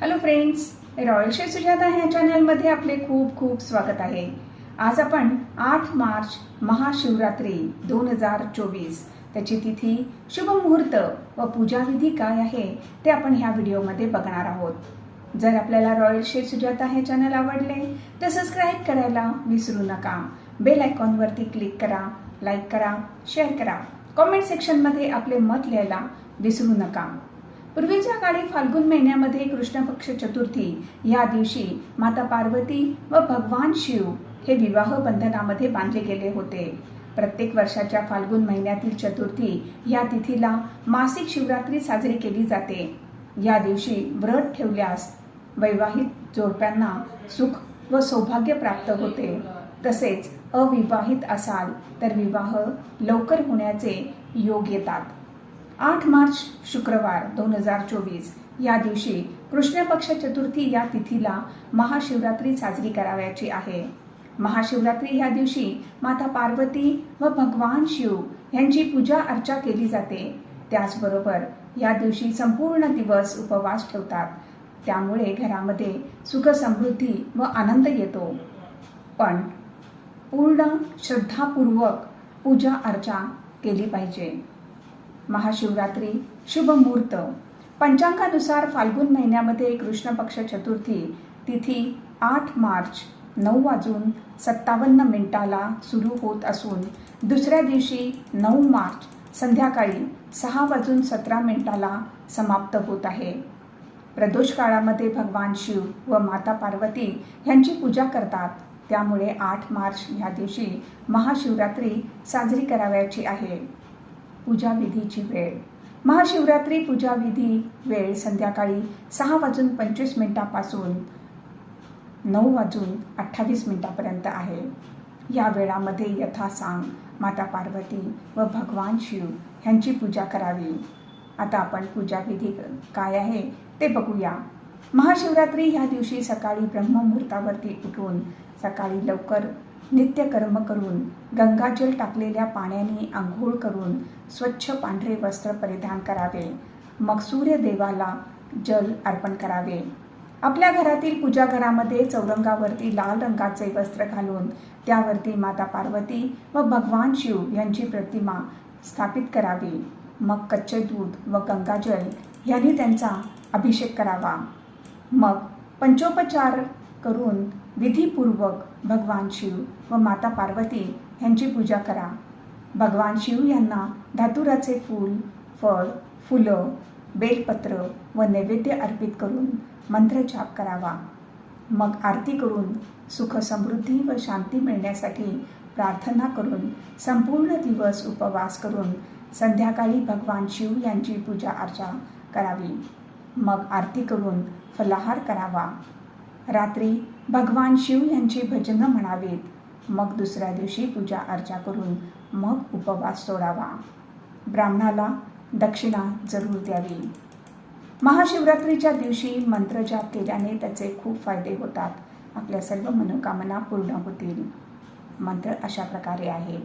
Hello friends royal chef Sujata ह्या चॅनलमध्ये आपले खूप खूप स्वागत आहे. आज आपण आठ मार्च महाशिवरात्री दोन हजार चोवीस त्याची तिथी शुभ मुहूर्त व पूजाविधी काय आहे ते आपण ह्या व्हिडिओमध्ये बघणार आहोत. जर आपल्याला रॉयल शेफ सुजाता हे चॅनल आवडले तर सबस्क्राईब करायला विसरू नका. बेल आयकॉनवरती क्लिक करा लाईक करा शेअर करा. कॉमेंट सेक्शनमध्ये आपले मत लिहायला विसरू नका. पूर्वीच्या काळी फाल्गुन महिन्यामध्ये कृष्ण पक्ष चतुर्थी या दिवशी माता पार्वती व भगवान शिव हे विवाह बंधनामध्ये बांधले गेले होते. प्रत्येक वर्षाच्या फाल्गुन महिन्यातील चतुर्थी या तिथीला मासिक शिवरात्री साजरी केली जाते. या दिवशी व्रत ठेवल्यास वैवाहिक जोडप्यांना सुख व सौभाग्य प्राप्त होते. तसेच अविवाहित असाल तर विवाह लवकर होण्याचे योग येतात. आठ मार्च शुक्रवार दोन हजार चोवीस. या दिवशी कृष्ण पक्ष चतुर्थी या तिथीला महाशिवरात्री साजरी करावयाची आहे. महाशिवरात्री ह्या दिवशी माता पार्वती व भगवान शिव यांची पूजा अर्चा केली जाते. त्याचबरोबर या दिवशी संपूर्ण दिवस उपवास ठेवतात. त्यामुळे घरामध्ये सुख समृद्धी व आनंद येतो. पण पूर्ण श्रद्धापूर्वक पूजा अर्चा केली पाहिजे. महाशिवरात्री शुभ मुहूर्त पंचांगानुसार फाल्गुन महिन्यामध्ये कृष्ण पक्ष चतुर्थी तिथी आठ मार्च नऊ वाजून सत्तावन्न मिनिटाला सुरू होत असून दुसऱ्या दिवशी नऊ मार्च संध्याकाळी सहा वाजून सतरा मिनिटाला समाप्त होत आहे. प्रदोष काळामध्ये भगवान शिव व माता पार्वती यांची पूजा करतात. त्यामुळे आठ मार्च ह्या दिवशी महाशिवरात्री साजरी करावयाची आहे. पूजाविधीची वेळ. महाशिवरात्री पूजाविधी वेळ संध्याकाळी सहा वाजून पंचवीस मिनिटापासून नऊ वाजून अठ्ठावीस मिनिटापर्यंत आहे. या वेळामध्ये यथासांग माता पार्वती व भगवान शिव ह्यांची पूजा करावी. आता आपण पूजाविधी काय आहे ते बघूया. महाशिवरात्री ह्या दिवशी सकाळी ब्रह्ममुहूर्तावरती उठून सकाळी लवकर नित्यकर्म करून गंगाजल टाकलेल्या पाण्याने आंघोळ करून स्वच्छ पांढरे वस्त्र परिधान करावे. मग सूर्यदेवाला जल अर्पण करावे. आपल्या घरातील पूजाघरामध्ये चौरंगावरती लाल रंगाचे वस्त्र घालून त्यावरती माता पार्वती व भगवान शिव यांची प्रतिमा स्थापित करावी. मग कच्चे दूध व गंगाजल यांनी त्यांचा अभिषेक करावा. मग पंचोपचार करून विधीपूर्वक भगवान शिव व माता पार्वती यांची पूजा करा. भगवान शिव यांना धातुराचे फूल फळ फुलं बेलपत्र व नैवेद्य अर्पित करून मंत्रजाप करावा. मग आरती करून सुख समृद्धी व शांती मिळण्यासाठी प्रार्थना करून संपूर्ण दिवस उपवास करून संध्याकाळी भगवान शिव यांची पूजा अर्चा करावी. मग आरती करून फलाहार करावा. रात्री भगवान शिव यांची भजनं म्हणावीत. मग दुसऱ्या दिवशी पूजा अर्चा करून मग उपवास सोडावा. ब्राह्मणाला दक्षिणा जरूर द्यावी. महाशिवरात्रीच्या दिवशी मंत्रजाप केल्याने त्याचे खूप फायदे होतात. आपल्या सर्व मनोकामना पूर्ण होतील. मंत्र अशा प्रकारे आहे.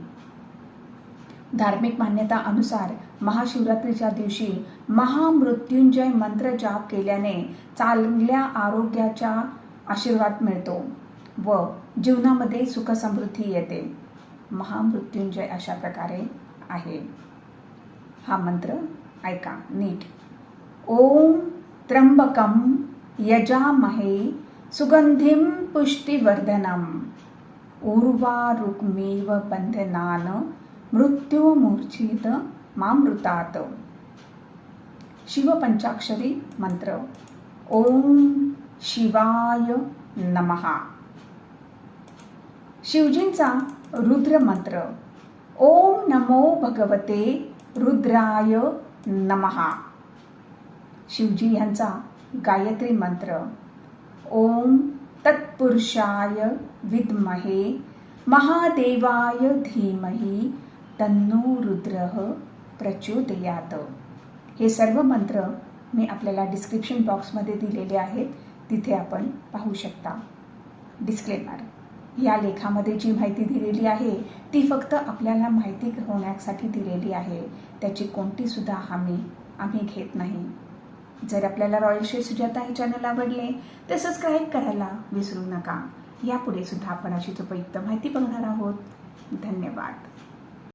धार्मिक मान्यता अनुसार महाशिवरात्रीच्या दिवशी महामृत्युंजय मंत्र जाप केल्याने चांगल्या आरोग्याच्या आशीर्वाद मिळतो व जीवनामध्ये सुखसमृद्धी येते. महामृत्युंजय अशा प्रकारे आहे. हा मंत्र ऐका नीट. ओम त्र्यंबकम यजामहे सुगंधिम पुष्टिवर्धनम. उर्वारुक्मीव बंधनान मृत्युमूर्छित मामृतात. शिवपंचाक्षरी मंत्र. ओम शिवाय नमहा शिवजींचा रुद्र मंत्र ओम नमो भगवते रुद्राय नमहा शिवजी यांचा गायत्री मंत्र. ओम तत्पुरुषाय विद्महे. महादेवाय धीमही. तन्नो रुद्र प्रचोदयात. हे सर्व मंत्र मी आपल्याला डिस्क्रिप्शन बॉक्समध्ये दिलेले आहेत. तिथे आपण पाहू शकता. डिस्क्लेमर या लेखामध्ये जी माहिती दिलेली आहे ती फक्त आपल्याला माहिती होण्यासाठी दिलेली आहे. त्याची कोणतीसुद्धा हमी आम्ही घेत नाही. जर आपल्याला रॉयल श्री सुजाता हे चॅनल आवडले तर सबस्क्राईब करायला विसरू नका. यापुढे सुद्धा आपण अशीच उपयुक्त माहिती बघणार आहोत. धन्यवाद.